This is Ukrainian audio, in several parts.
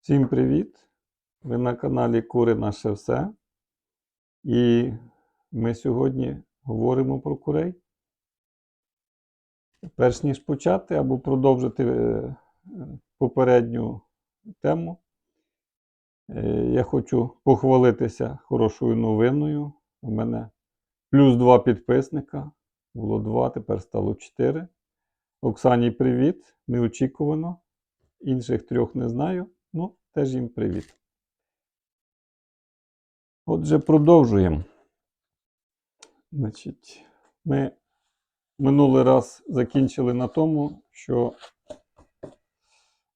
Всім привіт! Ви на каналі Кури Наше Все. І ми сьогодні говоримо про курей. Перш ніж почати або продовжити е, попередню тему, е, я хочу похвалитися хорошою новиною. У мене плюс два підписника. Було два, тепер стало чотири. Оксані привіт! Неочікувано. Інших трьох не знаю. Теж їм привіт. Отже, продовжуємо. Значить, ми минулий раз закінчили на тому, що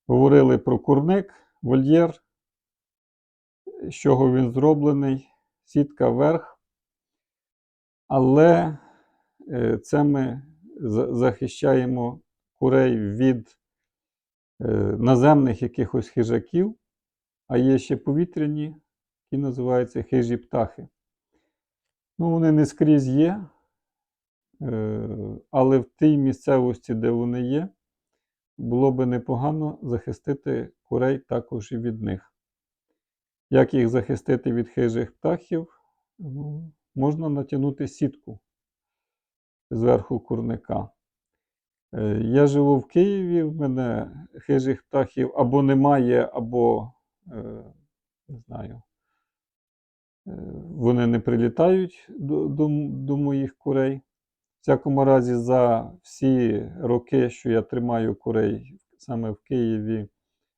говорили про курник, вольєр, з чого він зроблений, сітка верх. Але е, це ми захищаємо курей від е, наземних якихось хижаків, а є ще повітряні, які називаються хижі птахи. Ну, вони не скрізь є, е, але в тій місцевості, де вони є, було би непогано захистити курей також і від них. Як їх захистити від хижих птахів? Ну, можна натягнути сітку зверху курника. Е, Я живу в Києві, в мене хижих птахів або немає, або не знаю, е, вони не прилітають до, до, до моїх курей. В всякому разі, за всі роки, що я тримаю курей саме в Києві,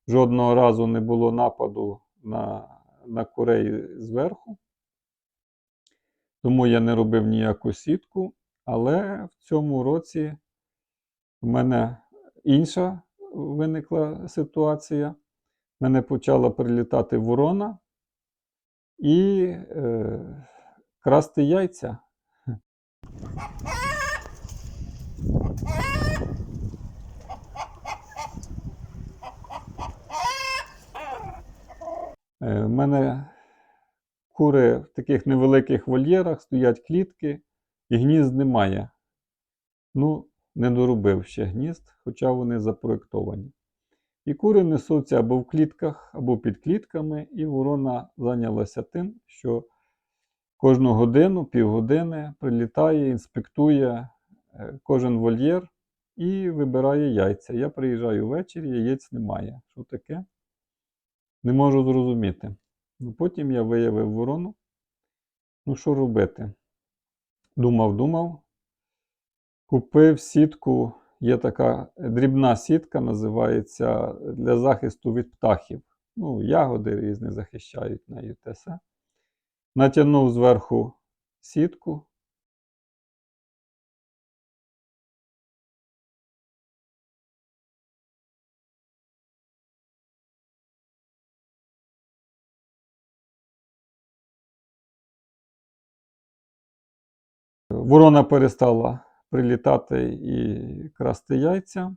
жодного разу не було нападу на, на курей зверху. Тому я не робив ніяку сітку. Але в цьому році в мене інша виникла ситуація. Мене почала прилітати ворона і е, красти яйця. Е, мене кури в таких невеликих вольєрах, стоять клітки, і гнізд немає. Ну, не доробив ще гнізд, хоча вони запроєктовані. І кури несуться або в клітках, або під клітками, і ворона зайнялася тим, що кожну годину, півгодини прилітає, інспектує е, кожен вольєр і вибирає яйця. Я приїжджаю ввечері, яєць немає. Що таке? Не можу зрозуміти. Ну, потім я виявив ворону. Ну, що робити? Думав, думав. Купив сітку, є така дрібна сітка, називається для захисту від птахів. Ну, ягоди різні захищають нею те все. Натягнув зверху сітку. Ворона перестала прилітати і красти яйця.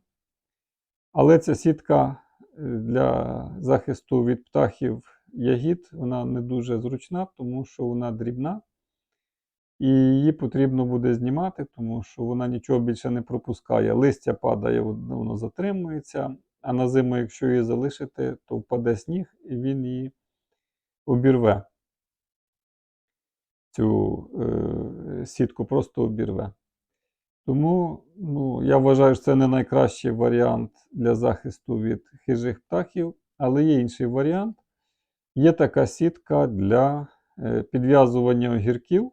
Але ця сітка е, для захисту від птахів ягід, вона не дуже зручна, тому що вона дрібна. І її потрібно буде знімати, тому що вона нічого більше не пропускає. Листя падає, воно затримується, а на зиму, якщо її залишити, то впаде сніг і він її обірве. Цю е, сітку просто обірве. Тому ну, я вважаю, що це не найкращий варіант для захисту від хижих птахів, але є інший варіант. Є така сітка для е, підв'язування огірків.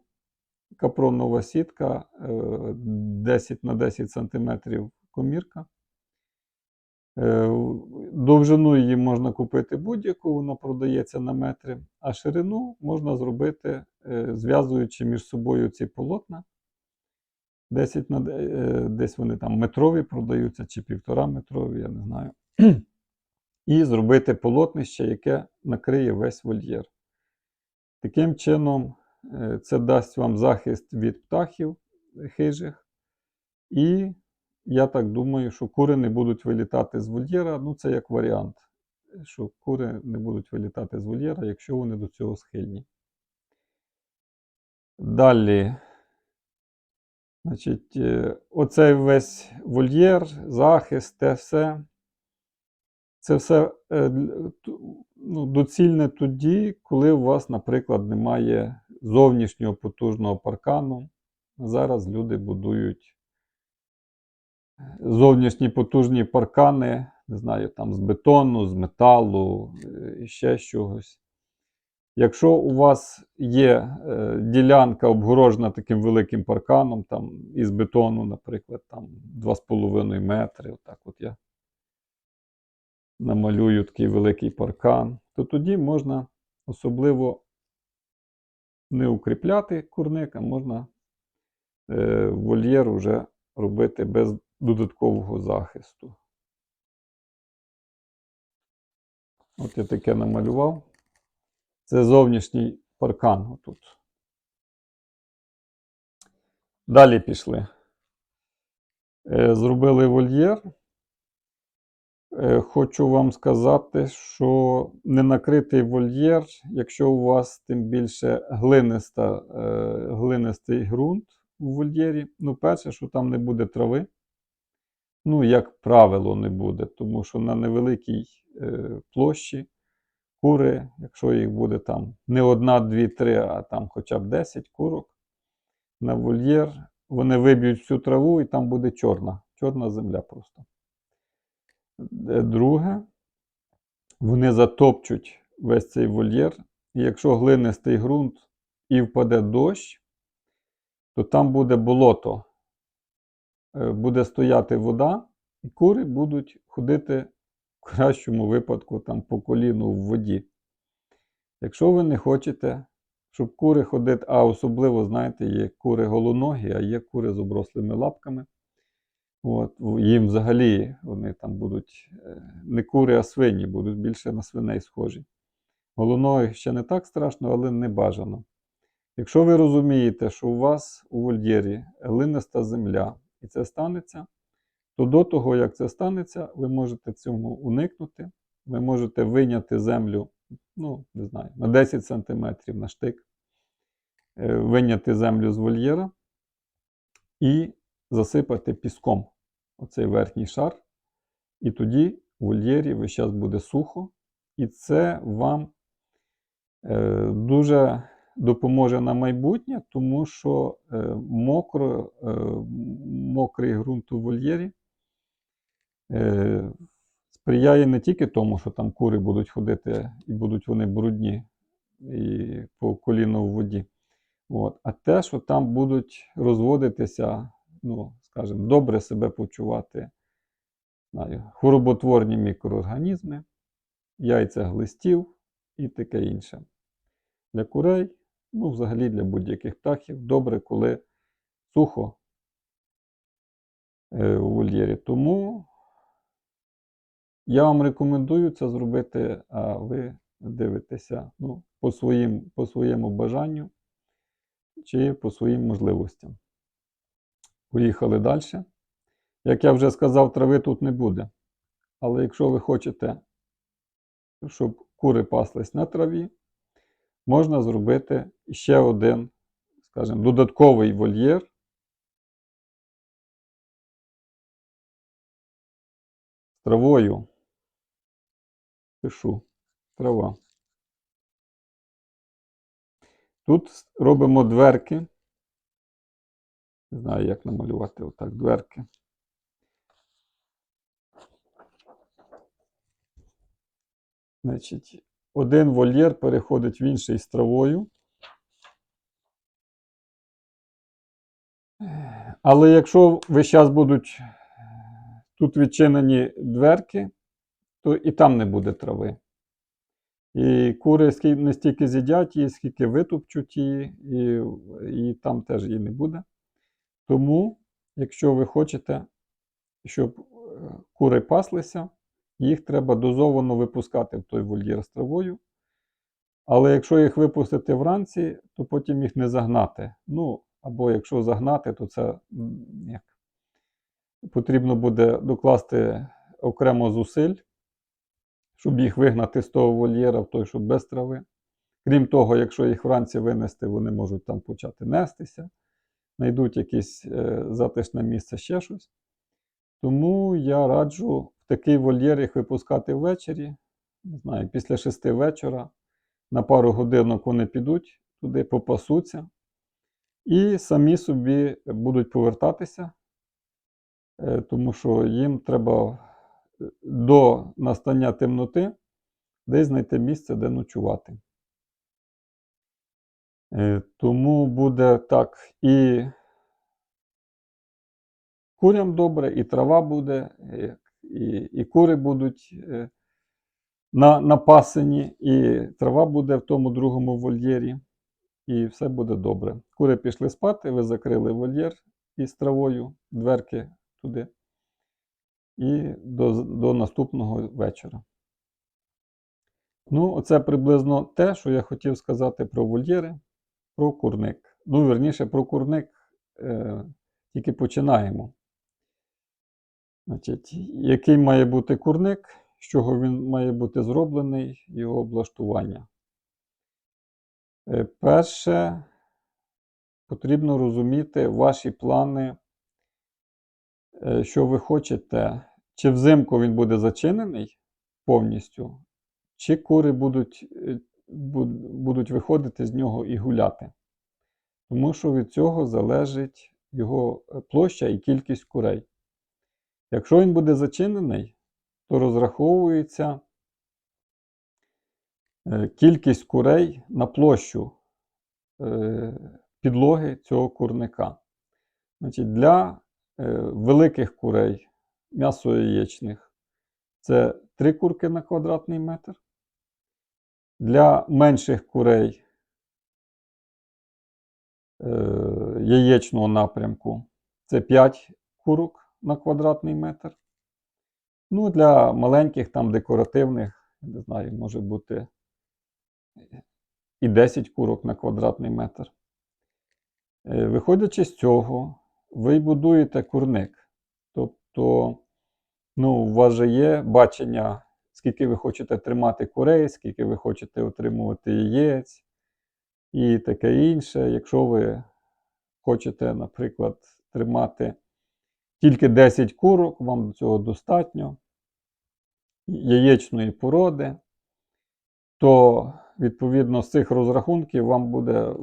Капронова сітка е, 10 на 10 см комірка. Е, Довжину її можна купити будь-яку, вона продається на метри, а ширину можна зробити, е, зв'язуючи між собою ці полотна. 10 на, е, десь вони там метрові продаються чи півтора метрові, я не знаю. І зробити полотнище, яке накриє весь вольєр. Таким чином, е, це дасть вам захист від птахів хижих. І я так думаю, що кури не будуть вилітати з вольєра. Ну, це як варіант, що кури не будуть вилітати з вольєра, якщо вони до цього схильні. Далі. Значить, е, оцей весь вольєр, захист, те все. Це все е, ну, доцільне тоді, коли у вас, наприклад, немає зовнішнього потужного паркану. Зараз люди будують зовнішні потужні паркани, не знаю, там з бетону, з металу, е, ще з чогось. Якщо у вас є е, ділянка обгорожена таким великим парканом, там із бетону, наприклад, там 2,5 метри, отак от я намалюю такий великий паркан, то тоді можна особливо не укріпляти курник, а можна е, вольєр вже робити без додаткового захисту. От я таке намалював. Це зовнішній паркан отут. Далі пішли. Е, Зробили вольєр. Е, Хочу вам сказати, що ненакритий вольєр, якщо у вас тим більше глиниста, е, глинистий ґрунт у вольєрі, ну, перше, що там не буде трави. Ну, як правило, не буде, тому що на невеликій площі кури, якщо їх буде там не одна, дві, три, а там хоча б 10 курок на вольєр, вони виб'ють всю траву і там буде чорна, чорна земля просто. Е, Друге, вони затопчуть весь цей вольєр, і якщо глинистий ґрунт і впаде дощ, то там буде болото, Е, буде стояти вода, і кури будуть ходити в кращому випадку там по коліну в воді. Якщо ви не хочете, щоб кури ходити, а особливо, знаєте, є кури голоногі, а є кури з оброслими лапками. От, їм взагалі вони там будуть е, не кури, а свині, будуть більше на свиней схожі. Голоногих ще не так страшно, але не бажано. Якщо ви розумієте, що у вас у вольєрі глиниста земля, і це станеться, то до того, як це станеться, ви можете цьому уникнути. Ви можете вийняти землю, ну, не знаю, на 10 см на штик, е, вийняти землю з вольєра і засипати піском оцей верхній шар. І тоді в вольєрі весь час буде сухо, і це вам е, дуже допоможе на майбутнє, тому що е, мокро, мокрий ґрунт у вольєрі сприяє не тільки тому, що там кури будуть ходити і будуть вони брудні і по коліно в воді, от, а те, що там будуть розводитися, ну, скажімо, добре себе почувати знаю, хвороботворні мікроорганізми, яйця глистів і таке інше. Для курей, ну, взагалі для будь-яких птахів, добре, коли сухо е, у вольєрі. Тому я вам рекомендую це зробити, а ви дивитеся ну, по, своїм, по своєму бажанню чи по своїм можливостям. Поїхали далі. Як я вже сказав, трави тут не буде. Але якщо ви хочете, щоб кури паслись на траві, можна зробити ще один, скажімо, додатковий вольєр. Травою. Пишу. Трава. Тут робимо дверки. Не знаю, як намалювати отак дверки. Значить, один вольєр переходить в інший з травою. Але якщо весь час будуть тут відчинені дверки, то і там не буде трави. І кури не стільки з'їдять її, скільки витопчуть її, і, і там теж її не буде. Тому, якщо ви хочете, щоб е, кури паслися, їх треба дозовано випускати в той вольєр з травою. Але якщо їх випустити вранці, то потім їх не загнати. Ну, або якщо загнати, то це як, потрібно буде докласти окремо зусиль, щоб їх вигнати з того вольєра в той, що без трави. Крім того, якщо їх вранці винести, вони можуть там почати нестися, знайдуть якесь е, затишне місце, ще щось. Тому я раджу в такий вольєр їх випускати ввечері, не знаю, після шести вечора на пару годинок вони підуть туди, попасуться і самі собі будуть повертатися, е, тому що їм треба до настання темноти десь знайти місце, де ночувати. Е, Тому буде так і курям добре, і трава буде, і, і, і кури будуть е, на, напасені, і трава буде в тому другому вольєрі, і все буде добре. Кури пішли спати, ви закрили вольєр із травою, дверки туди, і до, до наступного вечора. Ну, оце приблизно те, що я хотів сказати про вольєри, про курник. Ну, верніше, про курник е, тільки починаємо. Значить, який має бути курник, з чого він має бути зроблений, його облаштування. Е, Перше, потрібно розуміти ваші плани, е, що ви хочете. Чи взимку він буде зачинений повністю, чи кури будуть, е, будуть виходити з нього і гуляти. Тому що від цього залежить його е, площа і кількість курей. Якщо він буде зачинений, то розраховується е, кількість курей на площу підлоги цього курника. Значить, для великих курей, м'ясо-яєчних, це 3 курки на квадратний метр. Для менших курей е, яєчного напрямку це 5 курок на квадратний метр. Ну, для маленьких, там декоративних, не знаю, може бути і 10 курок на квадратний метр. Е, Виходячи з цього, ви будуєте курник. Тобто, ну, у вас же є бачення, скільки ви хочете тримати курей, скільки ви хочете отримувати яєць і таке інше. Якщо ви хочете, наприклад, тримати тільки 10 курок, вам цього достатньо яєчної породи, то відповідно з цих розрахунків вам буде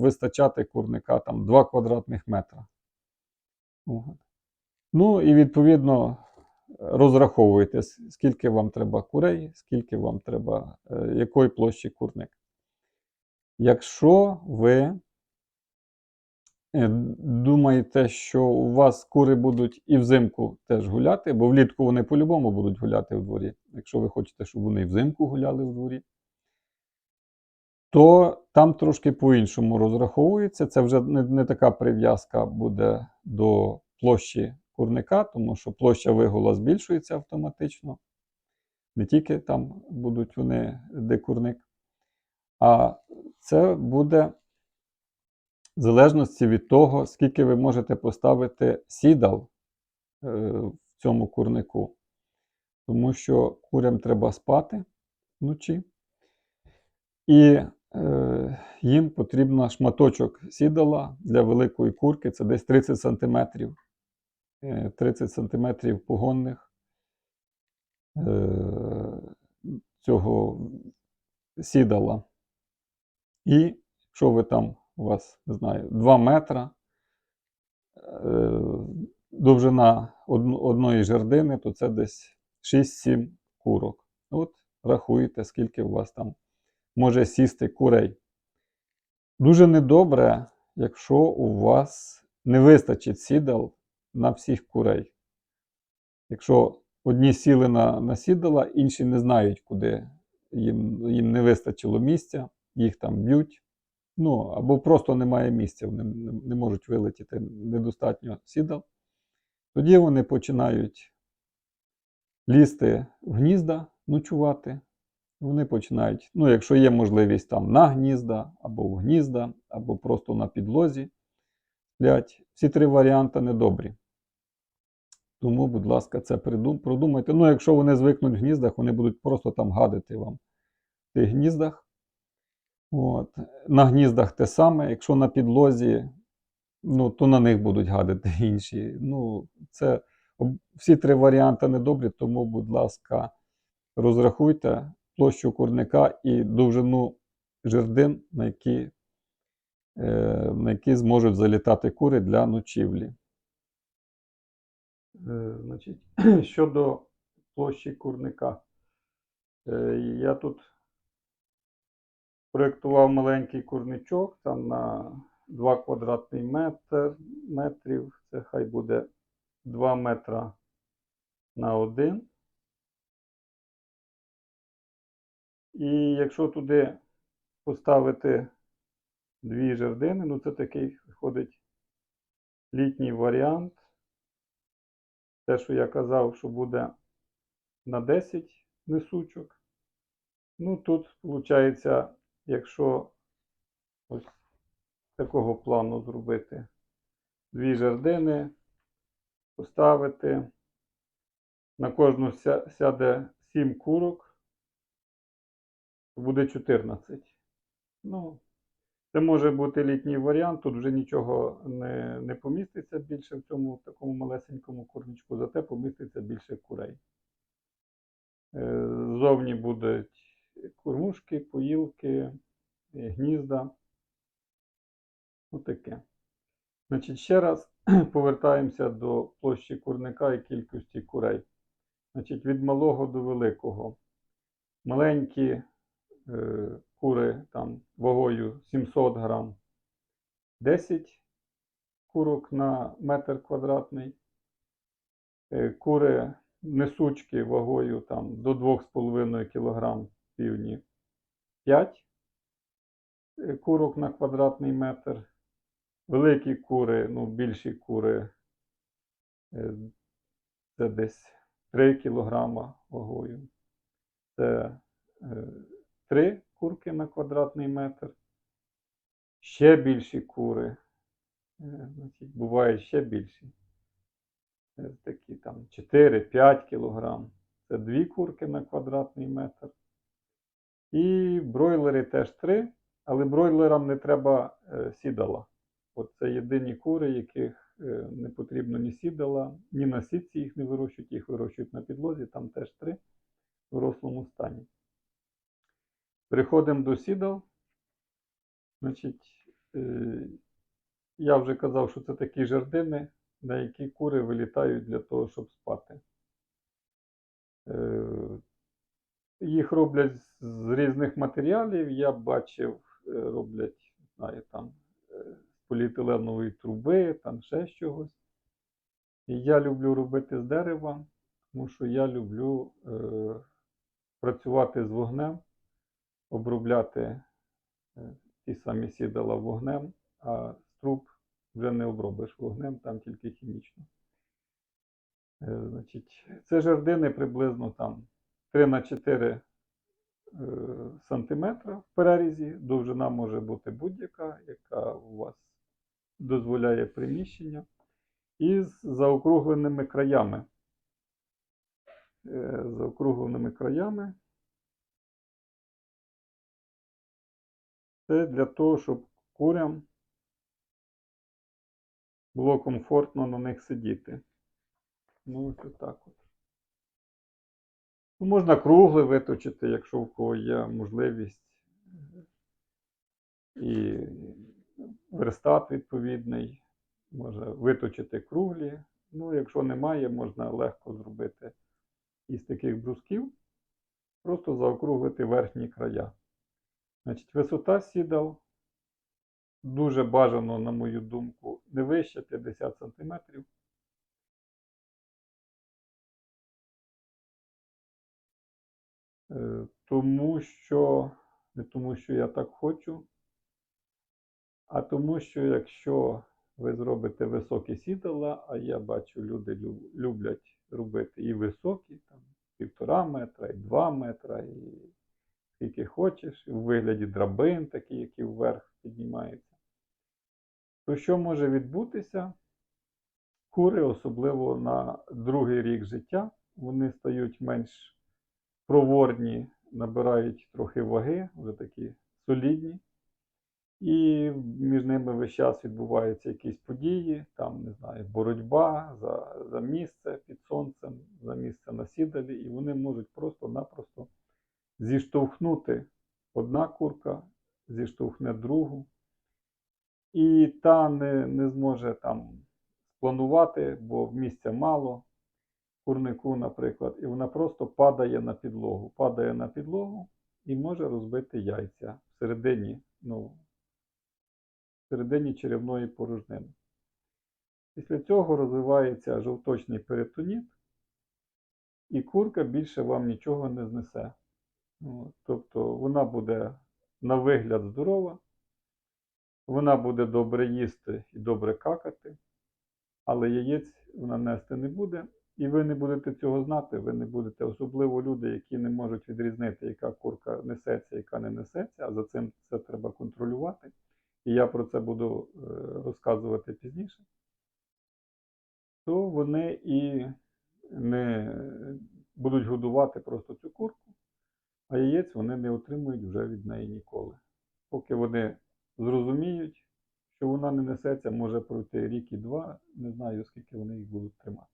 вистачати курника там 2 квадратних метра. Ну і відповідно розраховуйте, скільки вам треба курей, скільки вам треба, е, якої площі курник. Якщо ви е, думаєте, що у вас кури будуть і взимку теж гуляти, бо влітку вони по-любому будуть гуляти в дворі, якщо ви хочете, щоб вони взимку гуляли в дворі, то там трошки по-іншому розраховується. Це вже не, не така прив'язка буде до площі курника, тому що площа вигула збільшується автоматично. Не тільки там будуть вони, де курник, а це буде в залежності від того, скільки ви можете поставити сідал е, в цьому курнику. Тому що курям треба спати вночі. І е, їм потрібно шматочок сідала для великої курки, це десь 30 см. 30 см погонних е, цього сідала. І якщо ви там у вас, не знаю, 2 метра е, довжина одної жердини, то це десь 6-7 курок. От рахуєте, скільки у вас там може сісти курей. Дуже недобре, якщо у вас не вистачить сідал на всіх курей. Якщо одні сіли на, на інші не знають, куди їм, їм не вистачило місця, їх там б'ють. Ну, або просто немає місця, вони не, можуть вилетіти недостатньо сідал. Тоді вони починають лізти в гнізда, ночувати. Вони починають, ну, якщо є можливість там на гнізда, або в гнізда, або просто на підлозі сплять. Всі три варіанти недобрі. Тому, будь ласка, це продумайте. Ну, якщо вони звикнуть в гніздах, вони будуть просто там гадити вам в тих гніздах. От. На гніздах те саме. Якщо на підлозі, ну, то на них будуть гадити інші. Ну, це всі три варіанти недобрі, тому, будь ласка, розрахуйте, площу курника і довжину жердин, на які, е, на які зможуть залітати кури для ночівлі. Е, Значить, щодо площі курника, Е, я тут проєктував маленький курничок там на 2 квадратний метр, метрів. Це хай буде 2 метра на 1. І якщо туди поставити дві жердини, ну це такий виходить літній варіант. Те, що я казав, що буде на 10 несучок. Ну, тут, виходить, якщо ось такого плану зробити дві жердини, поставити, на кожну сяде 7 курок, буде 14. Ну, це може бути літній варіант, тут вже нічого не, не поміститься більше в цьому такому малесенькому курничку, зате поміститься більше курей. Е, Ззовні будуть кормушки, поїлки, е, гнізда. Отаке. Значить, ще раз повертаємося до площі курника і кількості курей. Значить, від малого до великого. Маленькі е, кури там вагою 700 грам, 10 курок на метр квадратний. Е, Кури несучки вагою там до 2,5 кг півні 5 е, курок на квадратний метр. Великі кури, ну більші кури, е, це десь 3 кг вагою. Це 3 курки на квадратний метр. Ще більші кури. е, Значить, бувають ще більші. Е, Такі там 4-5 кг. Це 2 курки на квадратний метр. І бройлери теж 3, але бройлерам не треба е, сідала. От це єдині кури, яких не потрібно ні сідала, ні на сітці їх не вирощують, їх вирощують на підлозі, там теж 3 в рослому стані. Переходимо до сідал. Значить, е, я вже казав, що це такі жердини, на які кури вилітають для того, щоб спати. Е, Їх роблять з різних матеріалів. Я бачив, е, роблять, знаю, там з поліетиленової труби, там ще чогось. І я люблю робити з дерева, тому що я люблю е, працювати з вогнем, обробляти е, ті самі сідала вогнем, а з труб вже не обробиш вогнем, там тільки хімічно. Е, Значить, це жердини приблизно там 3 на 4 е, сантиметра в перерізі. Довжина може бути будь-яка, яка у вас дозволяє приміщення. І з заокругленими краями. Заокругленими краями. Це для того, щоб курям було комфортно на них сидіти. Ну, ось отак от. Ну, можна кругле виточити, якщо в кого є можливість. І верстат відповідний. Може виточити круглі. Ну, якщо немає, можна легко зробити із таких брусків. Просто заокруглити верхні края. Значить, висота сідал дуже бажано, на мою думку, не вище 50 см. Е, Тому що, не тому, що я так хочу, а тому, що якщо ви зробите високі сідала, а я бачу, люди люблять робити і високі, там, півтора метра, і два метра, і скільки хочеш, в вигляді драбин, такі, які вверх піднімаються. То що може відбутися? Кури, особливо на другий рік життя, вони стають менш проворні, набирають трохи ваги, вже такі солідні. І між ними весь час відбуваються якісь події, там, не знаю, боротьба за, за місце під сонцем, за місце на сідалі, і вони можуть просто-напросто зіштовхнути одна курка, зіштовхне другу, і та не, не зможе там спланувати, бо місця мало курнику, наприклад, і вона просто падає на підлогу. Падає на підлогу і може розбити яйця всередині, ну, всередині черевної порожнини. Після цього розвивається жовточний перитоніт, і курка більше вам нічого не знесе. Тобто вона буде на вигляд здорова, вона буде добре їсти і добре какати, але яєць вона нести не буде. І ви не будете цього знати, ви не будете, особливо люди, які не можуть відрізнити, яка курка несеться, яка не несеться, а за цим це треба контролювати. І я про це буду е, розказувати пізніше. То вони і не будуть годувати просто цю курку, а яєць вони не отримують вже від неї ніколи. Поки вони зрозуміють, що вона не несеться, може пройти рік і два, не знаю, скільки вони їх будуть тримати.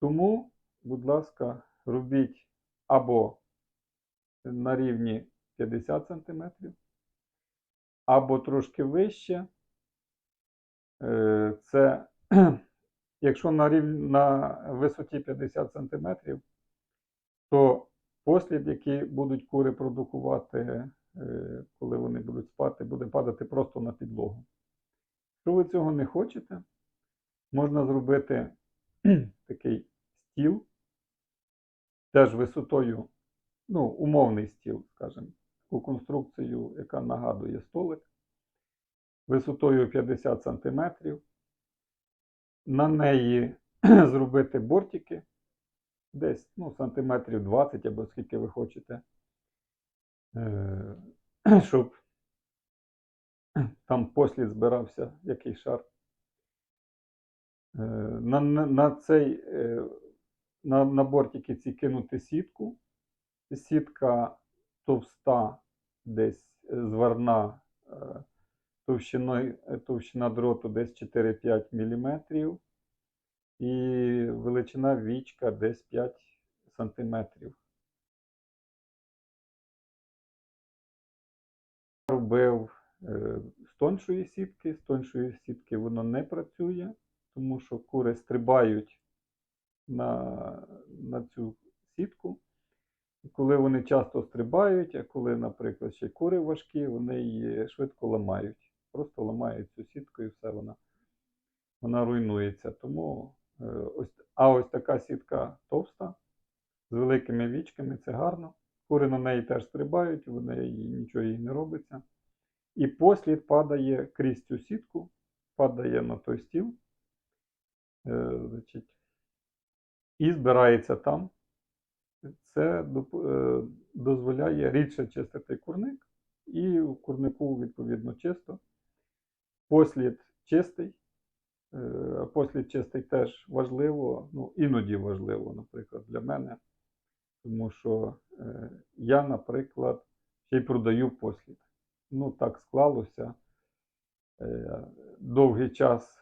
Тому, будь ласка, робіть або на рівні 50 см, або трошки вище. Е, Це, якщо на, рівні, на висоті 50 см, то послід, який будуть кури продукувати, е, коли вони будуть спати, буде падати просто на підлогу. Якщо ви цього не хочете, можна зробити такий стіл, теж висотою, ну, умовний стіл, скажімо, таку конструкцію, яка нагадує столик, висотою 50 см. На неї зробити бортики десь ну, сантиметрів 20 або скільки ви хочете, е, щоб там послід збирався який шар. Е, На, на, на цей е, на, на бортики ці кинути сітку. Сітка товста, десь зварна, товщина дроту десь 4-5 мм. І величина вічка десь 5 см. Робив е, з тоншої сітки, з тоншої сітки воно не працює, тому що кури стрибають на, на цю сітку. І коли вони часто стрибають, а коли, наприклад, ще кури важкі, вони її швидко ламають. Просто ламають цю сітку і все вона, вона руйнується. Тому ось, а ось така сітка товста, з великими вічками, це гарно. Кури на неї теж стрибають, вони їй нічого їй не робиться. І послід падає крізь цю сітку, падає на той стіл. Е, значить, і збирається там. Це е, дозволяє рідше чистити курник, і у курнику, відповідно, чисто. Послід чистий. Е, Послід чистий теж важливо, ну, іноді важливо, наприклад, для мене. Тому що е, я, наприклад, ще й продаю послід. Ну, так склалося. Е, Довгий час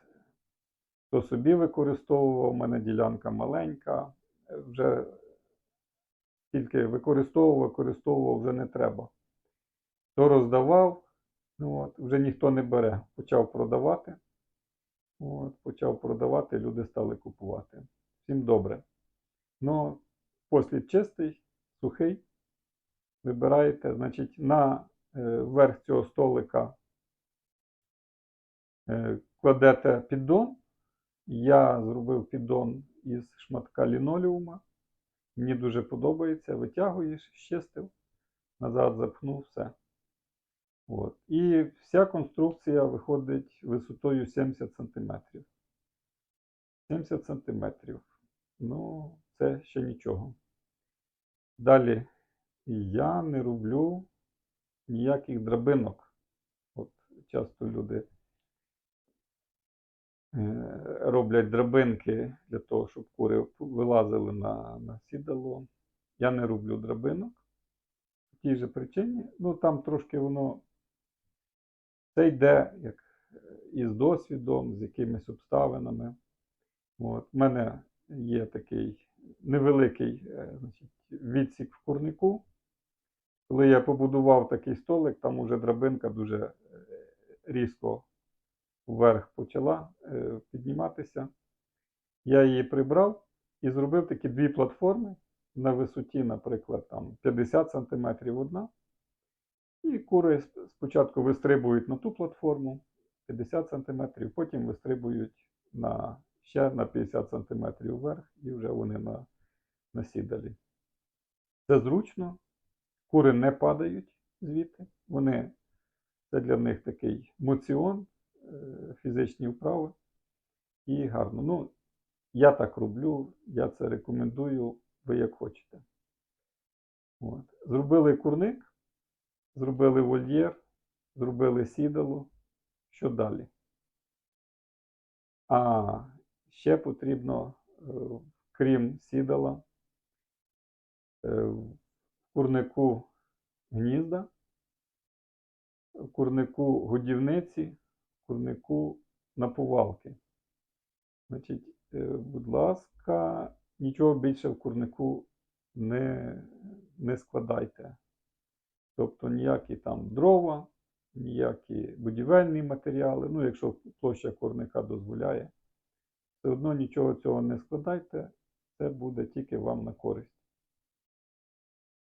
то собі використовував, у мене ділянка маленька, вже тільки використовував, використовував вже не треба. То роздавав, ну от, вже ніхто не бере. Почав продавати. От, почав продавати, люди стали купувати. Всім добре. Ну, послід чистий, сухий. Вибираєте, значить, на е, верх цього столика е, кладете піддон. Я зробив піддон із шматка лінолеума. Мені дуже подобається. Витягуєш, щистив, назад запхнув все. От. І вся конструкція виходить висотою 70 см. 70 см. Ну, це ще нічого. Далі я не роблю ніяких драбинок. От часто люди е, роблять драбинки для того, щоб кури вилазили на, на сідало. Я не роблю драбинок. По тій же причині. Ну, там трошки воно це йде як е, із досвідом, з якимись обставинами. От. У мене є такий невеликий е, значить, відсік в курнику. Коли я побудував такий столик, там уже драбинка дуже е, різко вверх почала підніматися. Я її прибрав і зробив такі дві платформи на висоті, наприклад, там 50 см одна. І кури спочатку вистрибують на ту платформу 50 см, потім вистрибують на, ще на 50 см вверх, і вже вони на, на сідалі. Це зручно. Кури не падають звідти. Вони, це для них такий моціон, е, фізичні вправи. І гарно. Ну, я так роблю, я це рекомендую, ви як хочете. От. Зробили курник, зробили вольєр, зробили сідало. Що далі? А ще потрібно, е, крім сідала, е, в курнику гнізда, в курнику годівниці, в курнику наповалки. Значить, е, будь ласка, нічого більше в курнику не, не складайте. Тобто ніякі там дрова, ніякі будівельні матеріали. Ну, якщо площа курника дозволяє, все одно нічого цього не складайте, це буде тільки вам на користь.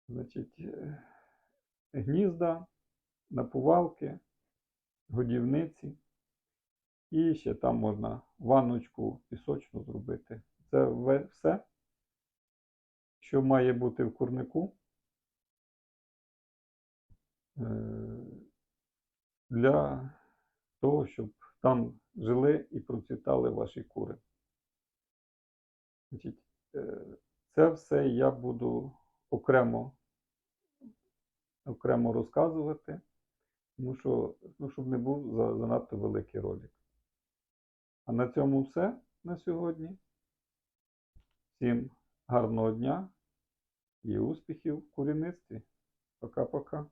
Значить, е, гнізда, наповалки, годівниці. І ще там можна ванночку пісочну зробити. Це все, що має бути в курнику. Е, Для того, щоб там жили і процвітали ваші кури. Е, це все я буду окремо, окремо розказувати, тому що, ну, щоб не був занадто великий ролик. А на цьому все на сьогодні. Всім гарного дня і успіхів в курівництві. Пока-пока.